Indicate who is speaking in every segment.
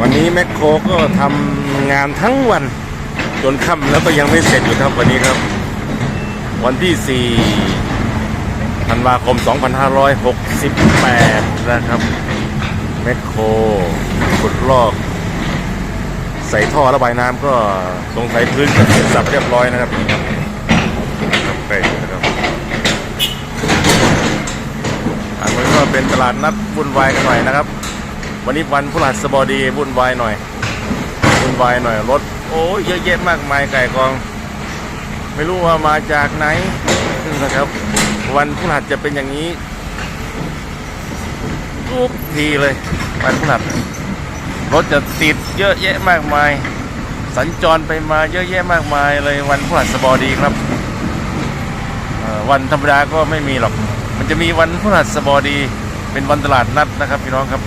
Speaker 1: วันนี้แมคโครก็ทำงานทั้งวัน จนค่ำแล้วก็ยังไม่เสร็จอยู่ครับวันนี้ครับ วันที่ 4 ธันวาคม 2568 นะครับแมคโครขุดลอก ใส่ท่อระบายน้ำก็สงสัยพื้นจะเสร็จสับเรียบร้อยนะครับใกล้นะครับอันนี้ก็เป็นตลาดนัดวุ่นวายกันหน่อยนะครับ วันนี้วันพฤหัสบดีวุ่นวายหน่อยวุ่นวายหน่อยรถโอ้ยเยอะแยะมากมายไก่กอง ไม่รู้ว่ามาจากไหนนะครับ วันพฤหัสจะเป็นอย่างนี้ทุกทีเลยวันพฤหัสรถจะติดเยอะแยะมากมาย สัญจรไปมาเยอะแยะมากมายเลยวันพฤหัสบดีครับวันธรรมดาก็ไม่มีหรอก มันจะมีวันพฤหัสบดี เป็นวันตลาดนัดนะครับพี่น้องครับ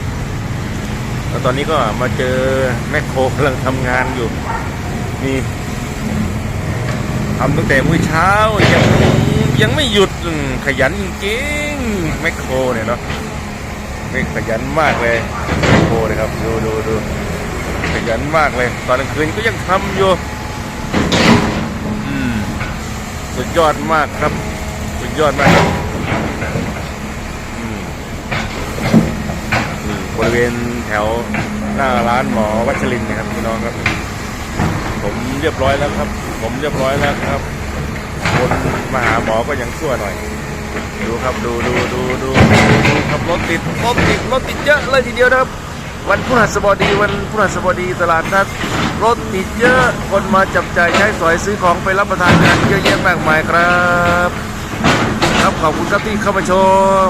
Speaker 1: แล้วตอนนี้ก็มาเจอแมคโครกำลังทำงานอยู่ นี่ทำตั้งแต่มื้อเช้ายังยังไม่หยุดขยันจริงๆแมคโครเนี่ยเนาะไม่ขยันมากเลยแมคโครนะครับดูดูดูขยันมากเลย ตอนกลางคืนก็ยังทำอยู่สุดยอดมากครับ สุดยอดมากครับอืม นี่บ ริเวณแถวหน้าร้านหมอวัชรินนะครับพี่น้องครับ ผมเรียบร้อยแล้วครับ ผมเรียบร้อยแล้วครับ คนมาหาหมอก็ยังชั่วหน่อย ดูครับดูดูดูดูดูครับรถติดรถติดรถติดเยอะเลยทีเดียวนะครับ วันพฤหัสบดีวันพฤหัสบดีตลาดนัดรถติดเยอะคนมาจับจ่ายใช้สอยซื้อของไปรับประทานกันเยอะแยะมากมายครับ ครับขอบคุณครับที่เข้ามาชม